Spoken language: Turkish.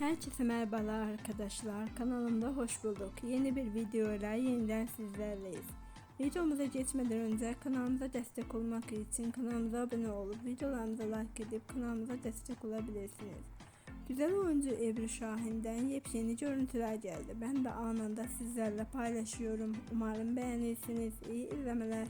Herkese merhabalar arkadaşlar. Kanalımda hoş bulduk. Yeni bir videoyla yeniden sizlerleyiz. Videomuza geçmeden önce kanalımıza destek olmak için kanalımıza abone olup videolarımıza like edip kanalımıza destek olabilirsiniz. Güzel oyuncu Ebru Şahin'den yepyeni görüntüler geldi. Ben de anında sizlerle paylaşıyorum. Umarım beğenirsiniz. İyi izlemeler.